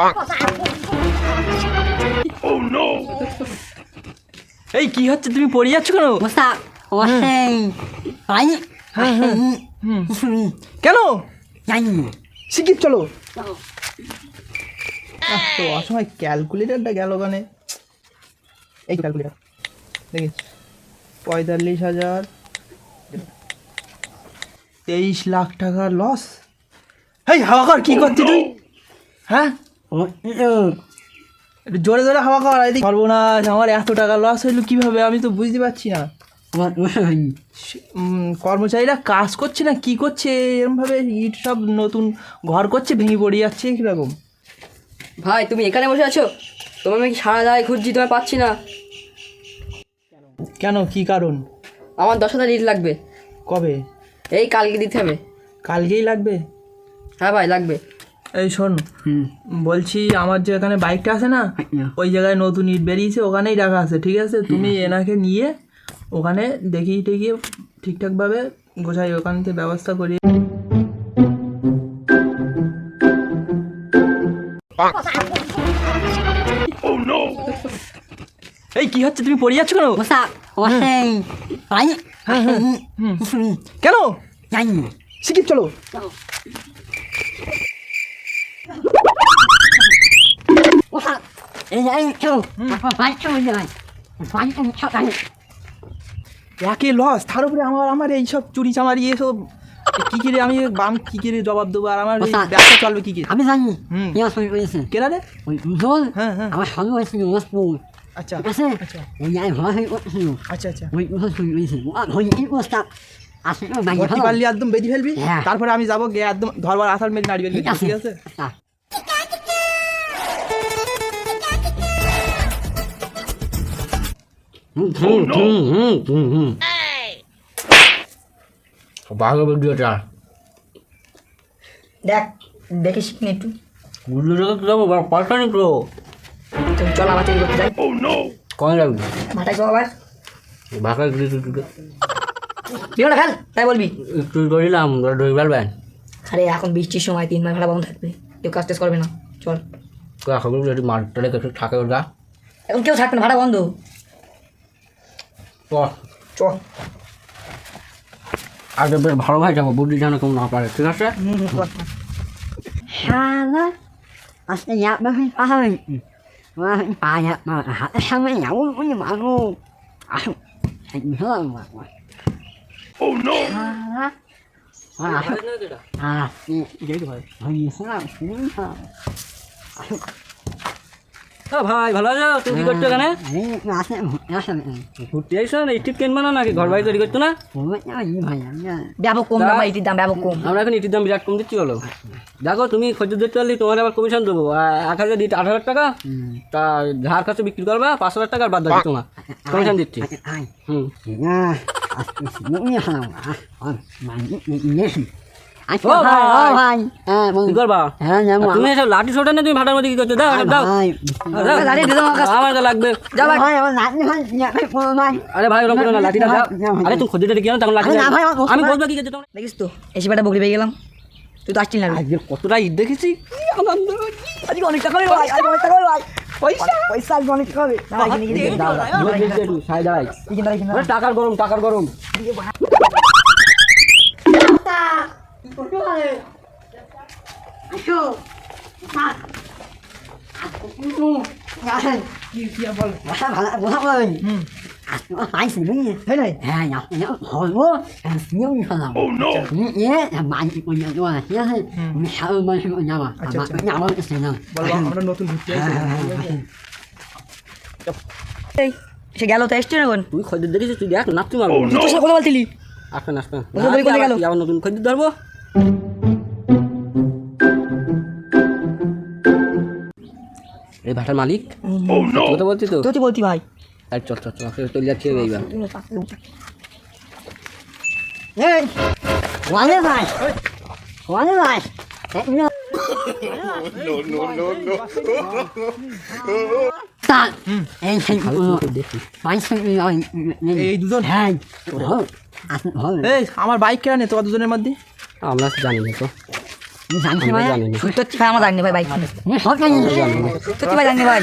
এই কি হচ্ছে? তুমি পড়ে যাচ্ছ কেন? হ্যাঁ, হ্যাঁ। কেন? শিখির চলো। আহ, তো অসময় ক্যালকুলেটারটা গেল ওখানে এই ক্যালকুলেটার। দেখিস। পঁয়তাল্লিশ হাজার। তেইশ লাখ টাকার লস। এই হাওয়া কর কি করছিস তুই? হ্যাঁ? একটু জোরে জোরে হাওয়া কর এদিকে সর্বনাশ আমার এত টাকা লস হইল কীভাবে আমি তো বুঝতে পারছি না। কর্মচারীরা কাজ করছে না কি করছে এরমভাবে ইট সব নতুন ঘর করছে ভেঙে পড়ে যাচ্ছে কীরকম? ভাই তুমি এখানে বসে আছো? তোমার আমি সারা দায় খুঁজছি তোমায় পাচ্ছি না। কেন কি কারণ? আমার দশ হাজার ইট লাগবে। কবে? এই কালকে দিতে হবে। কালকেই লাগবে? হ্যাঁ ভাই লাগবে। এই শোন বলছি আমার যে এখানে বাইকটা আছে না ওই জায়গায় নতুন ইট বেরিয়েছে ওখানেই রাখা আছে ঠিক আছে? তুমি এনাকে নিয়ে ওখানে দেখি টেকিয়ে ঠিকঠাকভাবে গোছাই ওখান থেকে ব্যবস্থা করি এই কি হচ্ছে? তুমি পড়ে যাচ্ছ কেন? ওয়াসেই পাই শুনি কেন? চলো। একে লস তার উপরে আমার আমার এই সব চুরি চামারি এসব কি করে আমি বাম কি করে জবাব দেবো আর আমার ব্যবসা চলবে কি করে আমি জানি হুম। করেছে? কেনা রে? ওই হ্যাঁ, হ্যাঁ। আমার সঙ্গে হয়েছিল রসপুর। আচ্ছা। আচ্ছা। ওই হয়ে করছিল আচ্ছা আচ্ছা। ওই করেছে। ওই আসলে পারলি একদম বেঁধে ফেলবি? হ্যাঁ। তারপরে আমি যাব গিয়ে একদম ধরবার আসার মেরে নাড়ি ফেলবি। ঠিক আছে। ঠিক আছে হুম হুম হুম হুম হুম হুম। ভালো ভিডিওটা দেখ দেখে শিখিনি একটু। ভিডিওটা তো যাব পয়সা তো। চল আমার তৈরি করতে যাই। কম লাগবে মাথায় চল আবার। ভাষা বিমানটা ফেল তাই বলবি? একটু করিলাম ধরে ফেলবেন। আরে এখন বৃষ্টির সময় তিন মাস ভাড়া বন্ধ থাকবে। কেউ কাজ টাজ করবে না। চল। এখন মাঠটা রেখে থাকে ওটা। এখন কেউ থাকবে না ভাড়া বন্ধ। তো চ আগে বেশ ভালো ভাই যাব বুদ্ধি যেন কেউ না পারে ঠিক আছে শালা আসলে ইয়া বাকি পাহাড় ওরা পায়া মা হাতে সামনে যাব ওই মাগো আসো এই হলাম মাগো ও নো শালা আসো আহ ওই হলাম শুনুন আসো হ্যাঁ ভাই ভালো আছো তুমি কি করছ এখানে ঘুরতে আইসো না ইটিপ কিনবো না নাকি ঘর বাড়ি তৈরি করছ না ব্যাপক কম দাম এটির দাম ব্যাপক কম আমরা এখন ইটির দাম বিরাট কম দিচ্ছি বলো দেখো তুমি খদ্দের দিতে পারলে তোমার আবার কমিশন দেবো এক হাজার দিতে আট হাজার টাকা তা ধার কাছে বিক্রি করবা পাঁচ হাজার টাকা আর বাদ দাও তোমার কমিশন দিচ্ছি হুম না আসলে শুনুন হলাম আহ ইয়েছি ও ভাই ভাই। ভাই হ্যাঁ কি করবা? হ্যাঁ যাব। তুমি এসব লাঠি সোটা নিয়ে তুমি ভাটার মধ্যে কি করছ? দাও দাও দাও। ভাই দাও। লাঠি দে আমার তো লাগবে। যা ভাই। ভাই আমার লাঠি ভাই ভাই নাই আরে ভাই ওরকম না লাঠিটা দাও। না, না, আরে তুমি খদ্দের কি তখন লাঠি আরে না দাও। ভাই, আমার বস্তু আমি বলব কি করছ দেখিস তো এসে বেটা বকরি পেয়ে গেলাম। তুই তো আসছিস না আজকে কতটা ঈদ দেখেছি। কি আনন্দ আজকে অনেক টাকা ভাই আজকে অনেক টাকা ভাই। পয়সা। পয়সা আজকে অনেক নতুন এই সে গেল তো এসছে না কোন? তুই খদ্দের দেখেছিস তুই দেখ মারবো তুই তোর কথা আসবেন আসবেন নতুন খদ্দের ধরবো? এই ভাটার মালিক? সত্যি কথা বলছি তো। তুই তো বলতি ভাই। এই চল চল চল চলে যাচ্ছি এইবার এই ওয়ালে ভাই ওয়ালে ভাই। হ্যাঁ আমার বাইক কেন নে তোরা দুজনের মধ্যে। আমরা জানি না তো। জানছি ভাই। সত্যি ভাই আমার জানি ভাই বাইক সব জানি সত্যি ভাই জানি ভাই।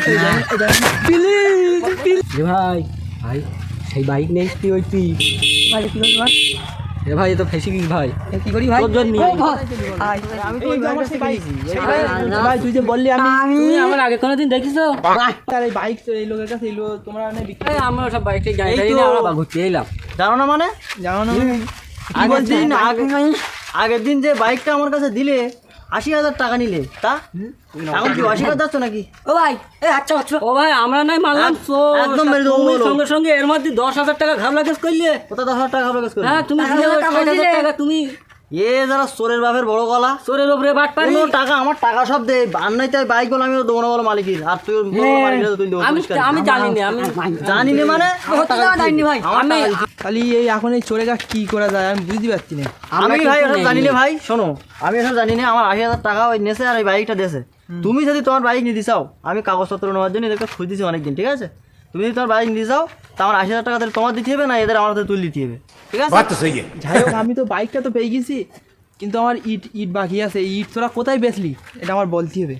ভাই ভাই সেই বাইক নেই তুই ওই তুই। ভাই কি করবি ভাই? এ ভাই তো ফেসি গিস ভাই? কি করি ভাই? তোর জন্য আমি তো আমার সেই ভাই- ভাই তুই যে বললি আমি তুমি আমার আগে কোনোদিন তার এই বাইক তো এই লোকের কাছে এলো তোমরা মানে বিক্রি আমরা সব বাইকটা গাড়ি এই নিয়ে আমরা ঘুরতে এলাম জানো না মানে? জানো না দিন আগে- আগের দিন যে বাইকটা আমার কাছে দিলে আশি হাজার টাকা নিলে তা? এখন কি অস্বীকার যাচ্ছ নাকি? ও ভাই এই আচ্ছা আচ্ছা। ও ভাই আমরা নাই তো একদম মেরে দেবো তুমি সঙ্গে সঙ্গে এর মধ্যে দশ হাজার টাকা ঘাম লাগেস করলে। কোথা দশ হাজার টাকা হবে কাজ করবে? হ্যাঁ তুমি দিলে টাকা হাজার তুমি এ যারা চোরের বাপের বড় গলা চোরের উপরে বাট পারি। টাকা আমার টাকা সব দে আর নাই তাই বাইক বলে আমি দেবো না বলো মালিকের আর তুই মালিকের তুই দেবো আমি। আমি জানি না আমি জানি না মানে? টাকা জানি ভাই। আমি খালি এই এখন এই চোরে গা কি করা যায় আমি বুঝতে পারছি না। আমি ভাই এসব জানি না ভাই শোনো। আমি এসব জানি না আমার আশি হাজার টাকা ওই নেছে আর এই বাইকটা দেছে। তুমি যদি তোমার বাইক নিতে চাও আমি কাগজপত্র নেওয়ার জন্য এদেরকে খুঁজ দিছি অনেকদিন ঠিক আছে? তুমি যদি তোমার বাইক নিতে চাও তা আমার আশি হাজার টাকা তাহলে তোমার দিতে হবে না এদের আমার হাতে তুলে দিতে হবে ঠিক আছে? যাই হোক আমি তো বাইকটা তো পেয়ে গেছি কিন্তু আমার ইট ইট বাকি আছে ইট তোরা কোথায় বেচলি? এটা আমার বলতে হবে।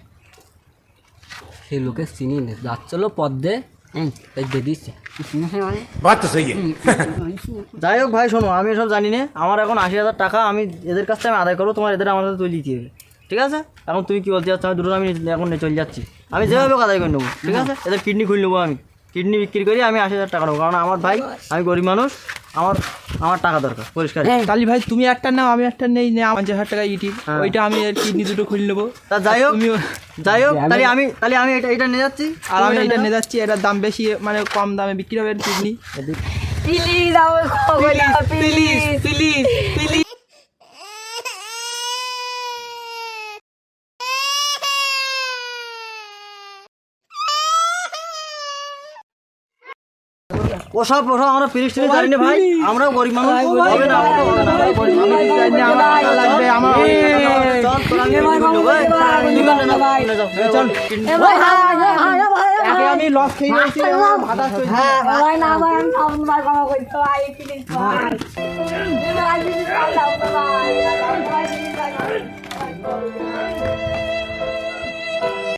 সেই লোকে চিনি না। যাচ্ছিল পদ দে তাই দিয়ে দিচ্ছে যাই হোক ভাই শোনো আমি এসব জানি না। আমার এখন আশি হাজার টাকা আমি এদের কাছ থেকে আমি আদায় করব তোমার এদের আমার হাতে তুলে দিতে হবে। ঠিক আছে? এখন তুমি কি বলতে চাচ্ছ আমি দুটো আমি এখন নিয়ে চলে যাচ্ছি। আমি যেভাবে আদায় করে নেব। ঠিক আছে? এদের কিডনি খুলে নেব আমি। কিডনি বিক্রি করি আমি আশি হাজার টাকা নেব। কারণ আমার ভাই আমি গরিব মানুষ আমার আমার টাকা দরকার পরিষ্কার। কালি ভাই তুমি একটা নাও আমি একটা নেই নে পঞ্চাশ হাজার টাকা ইটি। হ্যাঁ। ওইটা আমি কিডনি দুটো খুলে নেব। তা যাই হোক তুমিও যাই হোক তাহলে আমি তাহলে আমি এটা এটা নিয়ে যাচ্ছি। আর আমি এটা নিয়ে যাচ্ছি এটার দাম বেশি মানে কম দামে বিক্রি হবে kidney. Please. Please please please. ওসব ওসব আমরা পিলিশ টিলিশ জানি না ভাই আমরাও গরিব মানুষ হবে না আমি লস খেয়ে গেছি